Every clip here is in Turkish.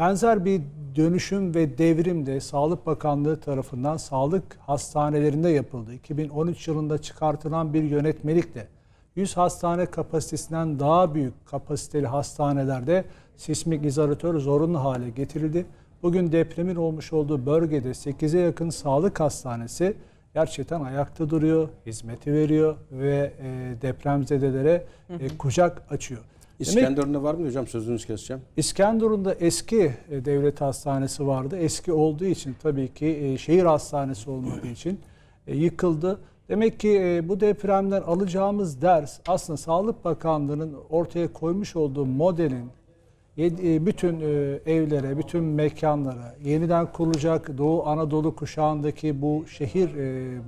Benzer bir dönüşüm ve devrim de Sağlık Bakanlığı tarafından sağlık hastanelerinde yapıldı. 2013 yılında çıkartılan bir yönetmelikle 100 hastane kapasitesinden daha büyük kapasiteli hastanelerde sismik izolatör zorunlu hale getirildi. Bugün depremin olmuş olduğu bölgede 8'e yakın sağlık hastanesi gerçekten ayakta duruyor, hizmeti veriyor ve e, depremzedelere e, kucak açıyor. İskenderun'da var mı hocam sözünüzü keseceğim. İskenderun'da eski e, devlet hastanesi vardı. Eski olduğu için tabii ki e, şehir hastanesi olmadığı için e, yıkıldı. Demek ki bu depremden alacağımız ders aslında Sağlık Bakanlığı'nın ortaya koymuş olduğu modelin bütün evlere, bütün mekanlara, yeniden kurulacak Doğu Anadolu kuşağındaki bu şehir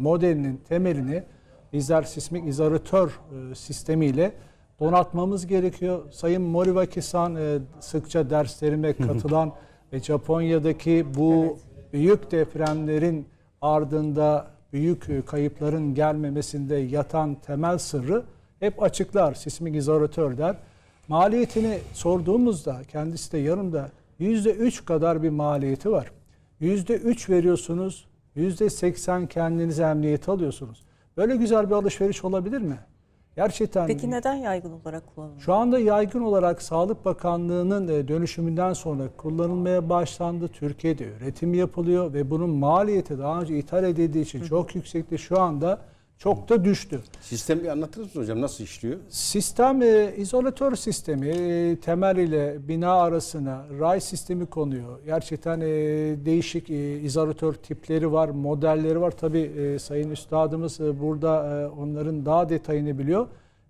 modelinin temelini bizler sismik izolatör sistemiyle donatmamız gerekiyor. Sayın Moriwaki-san e, sıkça derslerime katılan ve Japonya'daki bu büyük depremlerin ardında büyük e, kayıpların gelmemesinde yatan temel sırrı hep açıklar. Sismik izolatör der. Maliyetini sorduğumuzda kendisi de yanımda %3 kadar bir maliyeti var. %3 veriyorsunuz, %80 kendinize emniyet alıyorsunuz. Böyle güzel bir alışveriş olabilir mi? Gerçekten Peki neden yaygın olarak kullanılıyor? şu anda yaygın olarak Sağlık Bakanlığı'nın e, dönüşümünden sonra kullanılmaya başlandı. Türkiye'de üretim yapılıyor ve bunun maliyeti daha önce ithal edildiği için çok yüksekti. Şu anda çok da düştü. Sistemi bir anlatır mısınız hocam nasıl işliyor? Sistem e, izolatör sistemi e, temel ile bina arasına ray sistemi konuyor. Gerçekten e, değişik e, izolatör tipleri var, modelleri var. Tabii e, sayın üstadımız e, burada e, onların daha detayını biliyor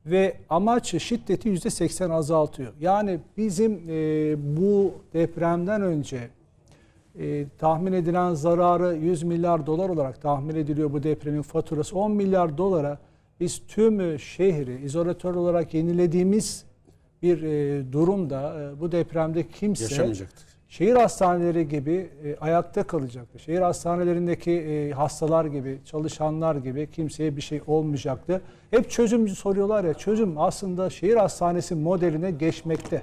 ve amaç şiddeti %80 azaltıyor. Yani bizim e, bu depremden önce e, tahmin edilen zararı 100 milyar dolar olarak tahmin ediliyor bu depremin faturası. 10 milyar dolara biz tüm şehri izolatör olarak yenilediğimiz bir e, durumda e, bu depremde kimse Yaşamayacaktı. şehir hastaneleri gibi e, ayakta kalacaktı. Şehir hastanelerindeki e, hastalar gibi, çalışanlar gibi kimseye bir şey olmayacaktı. Hep çözüm soruyorlar ya çözüm aslında şehir hastanesi modeline geçmekte.